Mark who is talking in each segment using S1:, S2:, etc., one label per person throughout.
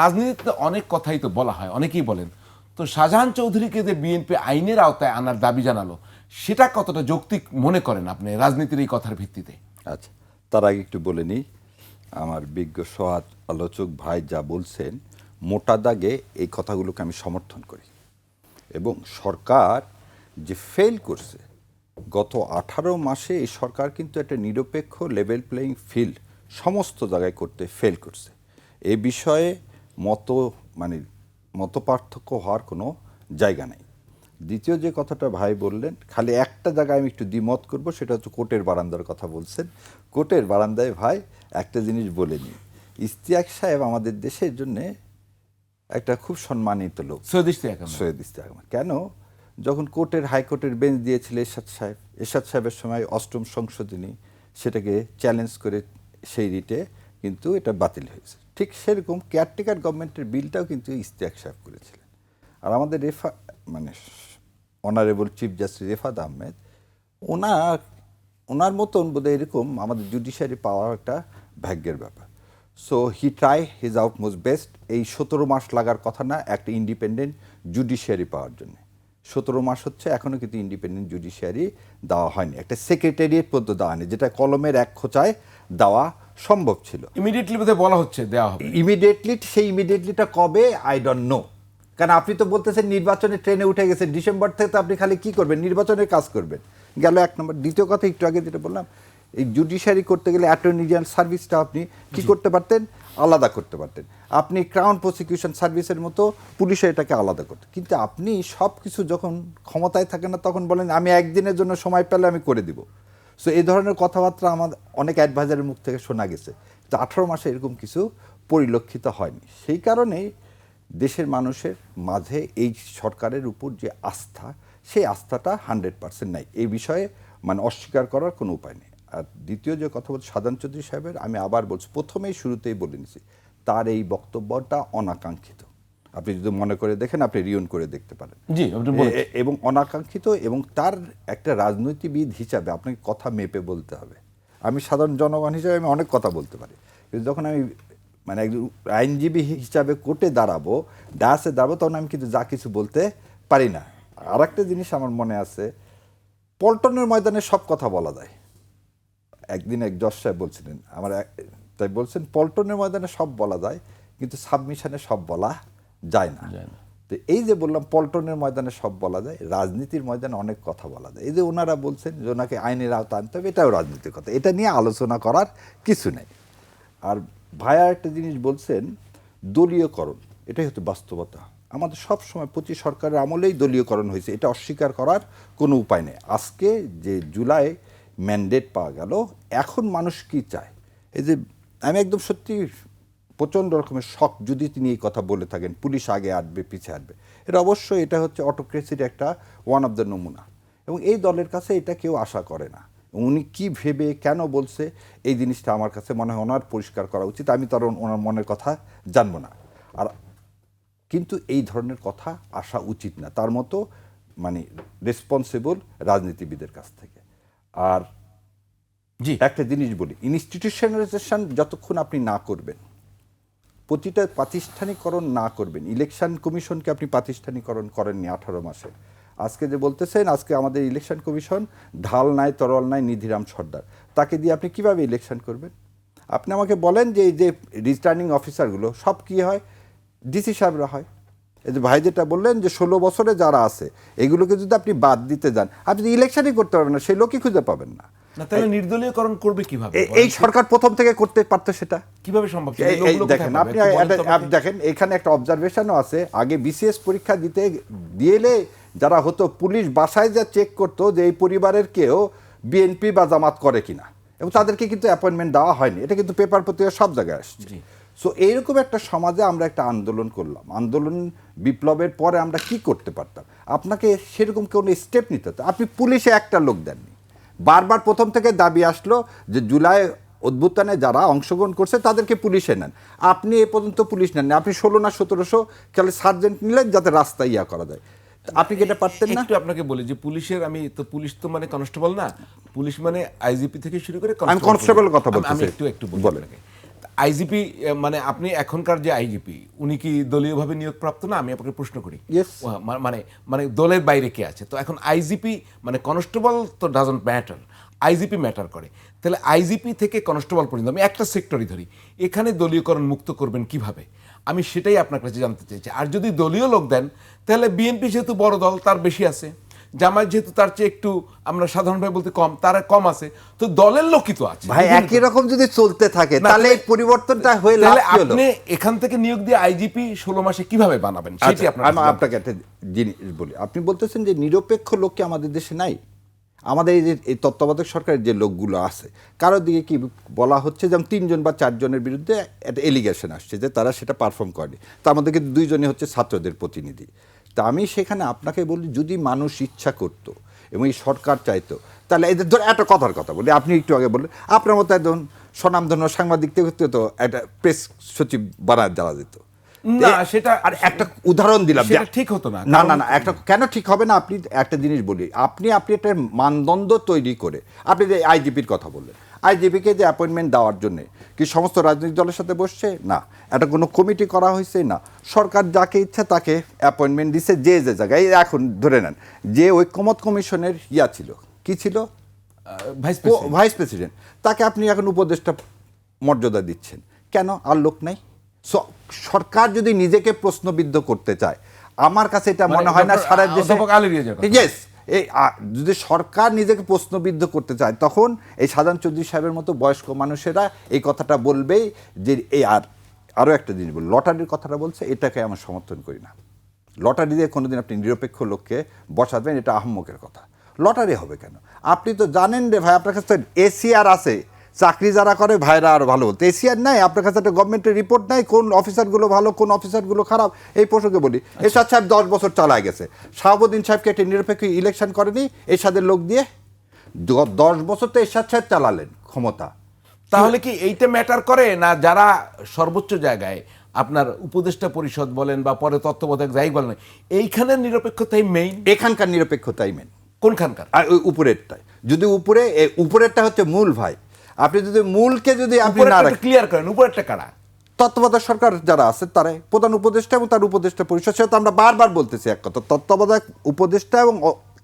S1: রাজনীতিতে অনেক কথাই তো বলা হয়, অনেকেই বলেন। তো শাহজাহান চৌধুরীকে যে বিএনপি আইনের আওতায় আনার দাবি জানালো, সেটা কতটা যৌক্তিক মনে করেন আপনি রাজনীতির এই কথার ভিত্তিতে?
S2: আচ্ছা তার আগে একটু বলে নিই, আমার বিজ্ঞ সহাত আলোচক ভাই যা বলছেন, মোটা দাগে এই কথাগুলোকে আমি সমর্থন করি। এবং সরকার যে ফেল করছে, গত আঠারো মাসে এই সরকার কিন্তু একটা নিরপেক্ষ লেভেল প্লেয়িং ফিল্ড সমস্ত জায়গায় করতে ফেল করছে। এ বিষয়ে মত মানে মত পার্থক্য হওয়ার কোনো জায়গা নেই। দ্বিতীয় যে কথাটা ভাই বললেন খালি একটা জায়গায় আমি একটু দ্বিমত করব সেটা হচ্ছে কোর্টের বারান্দার কথা বলছেন। কোর্টের বারান্দায় ভাই একটা জিনিস বলে নিই ইস্তিয়াক সাহেব আমাদের দেশের জন্য একটা খুব সম্মানিত লোক।
S1: সৈয়দ আহমেদ।
S2: সৈয়দ ইস্তিয়াক কেন? যখন কোর্টের হাইকোর্টের বেঞ্চ দিয়েছিল এরশাদ সাহেব এরশাদ সাহেবের সময় অষ্টম সংশোধনী সেটাকে চ্যালেঞ্জ করে সেই রিটে কিন্তু এটা বাতিল হয়েছে। ঠিক সেরকম কেয়ারটেকার গভর্নমেন্টের বিলটাও কিন্তু ইস্তিয়াক সাহেব করেছিলেন। আর আমাদের রেফা মানে honourable chief justice Refaat Ahmed, ওনার ওনার মতন বোধহয় এরকম আমাদের জুডিশিয়ারি পাওয়া একটা ভাগ্যের ব্যাপার। So he try his utmost best এই সতেরো মাস লাগার কথা না, একটা ইন্ডিপেন্ডেন্ট জুডিশিয়ারি পাওয়ার জন্য। সতেরো মাস হচ্ছে এখনও কিন্তু ইন্ডিপেন্ডেন্ট জুডিশিয়ারি দেওয়া হয়নি। একটা সেক্রেটারিয়েট পর্যন্ত দেওয়া হয়নি, যেটা কলমের এক খোঁচায় দেওয়া সম্ভব ছিল।
S1: ইমিডিয়েটলি বোধহয় বলা হচ্ছে দেওয়া হবে।
S2: ইমিডিয়েটলি সেই ইমিডিয়েটলিটা কবে? আই ডোন্ট নো কারণ আপনি তো বলতেছেন নির্বাচনের ট্রেনে উঠে গেছেন ডিসেম্বর থেকে তো আপনি খালি কি করবেন? নির্বাচনের কাজ করবেন। গেল এক নম্বর দ্বিতীয় কথা একটু আগে যেটা বললাম এই জুডিশিয়ারি করতে গেলে অ্যাটর্নি জেনারেল সার্ভিসটা আপনি কি করতে পারতেন? আলাদা করতে পারতেন। আপনি ক্রাউন প্রসিকিউশন সার্ভিসের মতো পুলিশে এটাকে আলাদা করতেন। কিন্তু আপনি সব কিছু যখন ক্ষমতায় থাকেন না তখন বলেন আমি একদিনের জন্য সময় পেলে আমি করে দিব। সো এই ধরনের কথাবার্তা আমাদের অনেক অ্যাডভাইজারের মুখ থেকে শোনা গেছে। তো আঠারো মাসে এরকম কিছু পরিলক্ষিত হয়নি। সেই কারণেই দেশের মানুষের মাঝে এই সরকারের উপর যে আস্থা, সেই আস্থাটা হান্ড্রেড পার্সেন্ট নাই। এই বিষয়ে মানে অস্বীকার করার কোনো উপায় নেই। আর দ্বিতীয় যে কথা বলছি সাধারণ চৌধুরী সাহেবের, আমি আবার বলছি, প্রথমেই শুরুতেই বলে নিছি, তার এই বক্তব্যটা অনাকাঙ্ক্ষিত। আপনি যদি মনে করে দেখেন আপনি রিয়ন করে দেখতে পারেন।
S1: জি,
S2: এবং অনাকাঙ্ক্ষিত এবং তার একটা রাজনৈতিকবিদ হিসাবে আপনাকে কথা মেপে বলতে হবে। আমি সাধারণ জনগণ হিসাবে আমি অনেক কথা বলতে পারি। কিন্তু যখন আমি মানে একজন আইনজীবী হিসাবে কোর্টে দাঁড়াবো ডায়াসে দাঁড়াবো তখন আমি কিন্তু যা কিছু বলতে পারি না। আর একটা জিনিস আমার মনে আছে পল্টনের ময়দানে সব কথা বলা যায়। একদিন এক জজ সাহেব বলছিলেন আমার তাই বলছেন পল্টনের ময়দানে সব বলা যায় কিন্তু সাবমিশনে সব বলা যায় না। তো এই যে বললাম পল্টনের ময়দানে সব বলা যায় রাজনীতির ময়দানে অনেক কথা বলা যায়। এই যে ওনারা বলছেন যে ওনাকে আইনের আওতা আনতে হবে এটাও রাজনীতির কথা। এটা নিয়ে আলোচনা করার কিছু নেই। আর ভাইয়া একটা জিনিস বলছেন দলীয়করণ এটাই হচ্ছে বাস্তবতা। আমাদের সব সময় প্রতি সরকারের আমলেই দলীয়করণ হয়েছে এটা অস্বীকার করার কোনো উপায় নেই। আজকে যে জুলাই ম্যান্ডেট পাওয়া গেল এখন মানুষ কি চায়? এই যে আমি একদম সত্যি প্রচণ্ড রকমের শখ যদি তিনি এই কথা বলে থাকেন পুলিশ আগে আসবে পিছে আসবে। এটা অবশ্যই এটা হচ্ছে অটোক্রেসির একটা ওয়ান অফ দ্য নমুনা। এবং এই দলের কাছে এটা কেউ আশা করে না। উনি কি ভেবে কেন বলছে এই জিনিসটা আমার কাছে মনে হয় ওনার পরিষ্কার করা উচিত। আমি তার ওনার মনের কথা জানব না। আর কিন্তু এই ধরনের কথা আসা উচিত না। তার মতো মানে রেসপন্সিবল রাজনীতিবিদের কাছ থেকে। আর
S1: জি।
S2: একটা জিনিস বলি ইনস্টিটিউশনালাইজেশন যতক্ষণ আপনি না করবেন প্রতিটা প্রাতিষ্ঠানিকরণ না করবেন। ইলেকশন কমিশনকে আপনি প্রাতিষ্ঠানিকরণ করেননি আঠারো মাসে। আজকে যে বলতেছেন, আজকে আমাদের ইলেকশন কমিশন ঢাল নাই, তরল নাই, নিধিরাম সর্দার। তাকে দিয়ে আপনি কীভাবে ইলেকশন করবেন? আপনি আমাকে বলেন যে এই যে রিটার্নিং অফিসারগুলো সব কি হয়? ডিসি সাহেবরা হয়। এই যে ভাই যেটা বললেন যে ষোলো বছরে যারা আছে, এগুলোকে যদি আপনি বাদ দিতে যান, আপনি ইলেকশনই করতে পারবেন না, সেই লোকই খুঁজে পাবেন না।
S1: না তাহলে নির্দলীয়করণ করবে কীভাবে?
S2: এই সরকার প্রথম থেকে করতে পারতো সেটা?
S1: কীভাবে সম্ভব
S2: দেখেন আপনি দেখেন এখানে একটা অবজারভেশনও আছে। আগে বিসিএস পরীক্ষা দিতে দিয়েলে যারা হতো পুলিশ বাসায় যা চেক করতো যে এই পরিবারের কেউ বিএনপি বা জামাত করে কিনা। এবং তাদেরকে কিন্তু অ্যাপয়েন্টমেন্ট দেওয়া হয়নি। এটা কিন্তু পেপার পত্রিকা সব জায়গায় আসছে। সো এইরকম একটা সমাজে আমরা একটা আন্দোলন করলাম। আন্দোলন বিপ্লবের পরে আমরা কি করতে পারতাম? আপনাকে সেরকম কোনো স্টেপ নিতে হতো? আপনি পুলিশে একটা লোক দেননি। বারবার প্রথম থেকে দাবি আসলো যে জুলাই অভ্যুত্থানে যারা অংশগ্রহণ করছে তাদেরকে পুলিশে নেন। আপনি এ পর্যন্ত পুলিশ নেন আপনি ষোলো না সতেরোশো খেলে সার্জেন্ট নিলেন যাতে রাস্তা ইয়া করা যায়। আপনি যেটা এটা পারতেন না?
S1: একটু আপনাকে বলি যে পুলিশের আমি তো পুলিশ তো মানে কনস্টেবল না। পুলিশ মানে আইজিপি থেকে শুরু করে
S2: আমি কনস্টেবল কথা
S1: বলছি আমি একটু একটু বলি আপনাকে। আইজিপি মানে আপনি এখনকার যে আইজিপি উনি কি দলীয়ভাবে নিয়োগপ্রাপ্ত? না আমি আপনাকে প্রশ্ন করি. মানে মানে দলের বাইরে কে আছে? তো এখন আইজিপি মানে কনস্টেবল তো ডাজন্ট ম্যাটার আইজিপি ম্যাটার করে। তাহলে আইজিপি থেকে কনস্টেবল পর্যন্ত আমি একটা সেক্টরই ধরি। এখানে দলীয়করণ মুক্ত করবেন কীভাবে? আমি সেটাই আপনার কাছে জানতে চাইছি। আর যদি দলীয় লোক দেন তাহলে বিএনপি যেহেতু বড় দল তার বেশি আছে। জামায়াত যেহেতু তার চেয়ে একটু আমরা সাধারণভাবে বলতে কম তার কম আছে তো দলের লোকই তো আছে।
S2: ভাই একই রকম যদি চলতে থাকে তাহলে এই পরিবর্তনটা হয়ে লাভ কি হলো?
S1: আপনি এখান থেকে নিয়োগ দিয়ে আইজিপি ষোলো মাসে কীভাবে বানাবেন? সেটি
S2: আচ্ছা,
S1: আপনার
S2: আমি আপনাকে একটা জিনিস বলি। আপনি বলতেছেন যে নিরপেক্ষ লোক কি আমাদের দেশে নাই। আমাদের এই যে এই তত্ত্বাবধায়ক সরকারের যে লোকগুলো আছে কারোর দিকে কি বলা হচ্ছে যেমন তিনজন বা চারজনের বিরুদ্ধে একটা এলিগেশন আসছে যে তারা সেটা পারফর্ম করেনি। তার মধ্যে কিন্তু দুইজনই হচ্ছে ছাত্রদের প্রতিনিধি। তা আমি সেখানে আপনাকে বলি যদি মানুষ ইচ্ছা করতো এবং এই সরকার চাইতো তাহলে এদের ধর একটা কথার কথা বলি আপনি একটু আগে বললেন আপনার মতো একজন স্বনামধন্য সাংবাদিক থেকে তো একটা প্রেস সচিব বানায় দেওয়া যেত
S1: না, সেটা-
S2: আর একটা উদাহরণ দিলাম
S1: ঠিক হতো না।
S2: না না না একটা কেন ঠিক হবে না আপনি একটা জিনিস বলি আপনি আপনি একটা মানদণ্ড তৈরি করে আপনি যে আইজিপির কথা বললেন আইজিপিকে যে অ্যাপয়েন্টমেন্ট দেওয়ার জন্য কি সমস্ত রাজনৈতিক দলের সাথে বসছে? না। এটা কোনো কমিটি করা হয়েছে? না। সরকার যাকে ইচ্ছা তাকে অ্যাপয়েন্টমেন্ট দিছে যে যে জায়গায়। এখন ধরে নেন যে ঐক্যমত কমিশনের ইয়া ছিল কি ছিল?
S1: ভাইস
S2: প্রেসিডেন্ট তাকে আপনি এখন উপদেষ্টা মর্যাদা দিচ্ছেন। কেন? আর লোক নাই। সরকার যদি নিজেকে প্রশ্নবিদ্ধ করতে চায় আমার কাছে এটা
S1: মানে
S2: মনে হয় না সারা দেশে। ইয়েস এই যদি সরকার নিজেকে প্রশ্নবিদ্ধ করতে চায়, তখন এই সাধারণ চৌধুরী সাহেবের মতো বয়স্ক মানুষেরা এই কথাটা বলবেই যে, এই আর, আরও একটা জিনিস বল, লটারির কথাটা বলছে, এটাকে আমার সমর্থন করি না। লটারি দিয়ে কোনোদিন আপনি নিরপেক্ষ লোককে বসাবেন, এটা আহম্মকের কথা। লটারি হবে কেন? আপনি তো জানেন রে ভাই, আপনার কাছে এসিআর আছে। চাকরি যারা করে ভাইরা আর ভালো। বলতে এসিআর নাই আপনার কাছে একটা গভর্নমেন্টের রিপোর্ট নাই কোন অফিসারগুলো ভালো কোন অফিসারগুলো খারাপ এই প্রসঙ্গে বলি। এরশাদ সাহেব দশ বছর চালায় গেছে। শাহাবুদ্দিন সাহেবকে একটি নিরপেক্ষ ইলেকশন করেনি এরশাদের লোক দিয়ে দশ বছর তো এরশাদ সাহেব চালালেন ক্ষমতা।
S1: তাহলে কি এইটা ম্যাটার করে না যারা সর্বোচ্চ জায়গায় আপনার উপদেষ্টা পরিষদ বলেন বা পরে তত্ত্বাবধায়ক যাই বলেন এইখানে নিরপেক্ষতাই মেইন
S2: এখানকার নিরপেক্ষতাই মেন
S1: কোনখানকার?
S2: আর ওই উপরেরটাই যদি উপরে উপরেরটা হচ্ছে মূল ভাই। আপনি যদি মূলকে যদি আপনি না রাখেন।
S1: ক্লিয়ার করেন উপরেরটা কারা?
S2: তত্ত্বাবধায়ক সরকার যারা আছে তারাই প্রধান উপদেষ্টা এবং তার উপদেষ্টা পরিষদ সেটা তো আমরা বারবার বলতেছি এক কথা। তত্ত্বাবধায়ক উপদেষ্টা এবং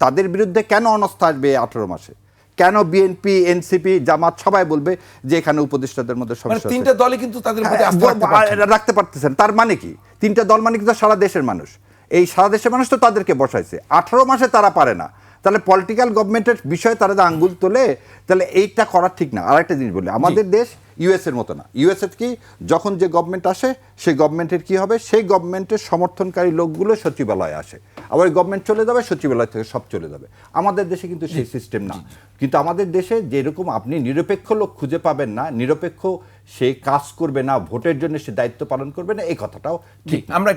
S2: তাদের বিরুদ্ধে কেন অনাস্থা আসবে আঠারো মাসে? কেন বিএনপি এনসিপি জামাত সবাই বলবে যে এখানে উপদেষ্টাদের মধ্যে
S1: মানে
S2: সমস্যা
S1: তিনটা দলই কিন্তু তাদের
S2: হ্যাঁ,
S1: রাখতে
S2: পারতেছেন। তার মানে কি? তিনটা দল মানে কিন্তু সারা দেশের মানুষ। এই সারা দেশের মানুষ তো তাদেরকে বসাইছে। আঠারো মাসে তারা পারে না। তাহলে পলিটিক্যাল গভর্নমেন্টের বিষয়ে তারা যে আঙ্গুল তোলে তাহলে এইটা করা ঠিক না। আর একটা জিনিস বলি আমাদের দেশ ইউএস এর মতো না। ইউএস এর কি যখন যে গভর্নমেন্ট আসে সেই গভর্নমেন্টের কি হবে? সেই গভর্নমেন্টের সমর্থনকারী লোকগুলো সচিবালয়ে আসে। আবার ওই গভর্নমেন্ট চলে যাবে সচিবালয় থেকে সব চলে যাবে। আমাদের দেশে কিন্তু সেই সিস্টেম না। কিন্তু আমাদের দেশে যেরকম আপনি নিরপেক্ষ লোক খুঁজে পাবেন না নিরপেক্ষ সে কাজ করবে না ভোটের জন্য সে দায়িত্ব পালন করবে না এই কথাটাও ঠিক
S1: আমরা